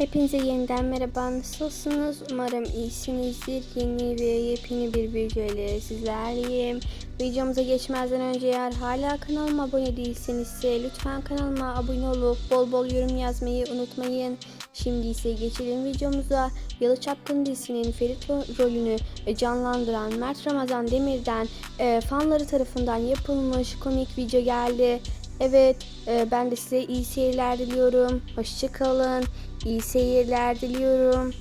Hepinize yeniden merhaba. Nasılsınız? Umarım iyisinizdir. Yeni ve yepyeni bir video ile sizlerleyim. Videomuza geçmezden önce eğer hala kanalıma abone değilseniz ise lütfen kanalıma abone olup bol bol yorum yazmayı unutmayın. Şimdi ise geçelim videomuza. Yalı Çapkın dizisinin Ferit ro- rolünü canlandıran Mert Ramazan Demir'den e, fanları tarafından yapılmış komik video geldi. Evet, e, ben de size iyi seyirler diliyorum. Hoşçakalın. İyi seyirler diliyorum.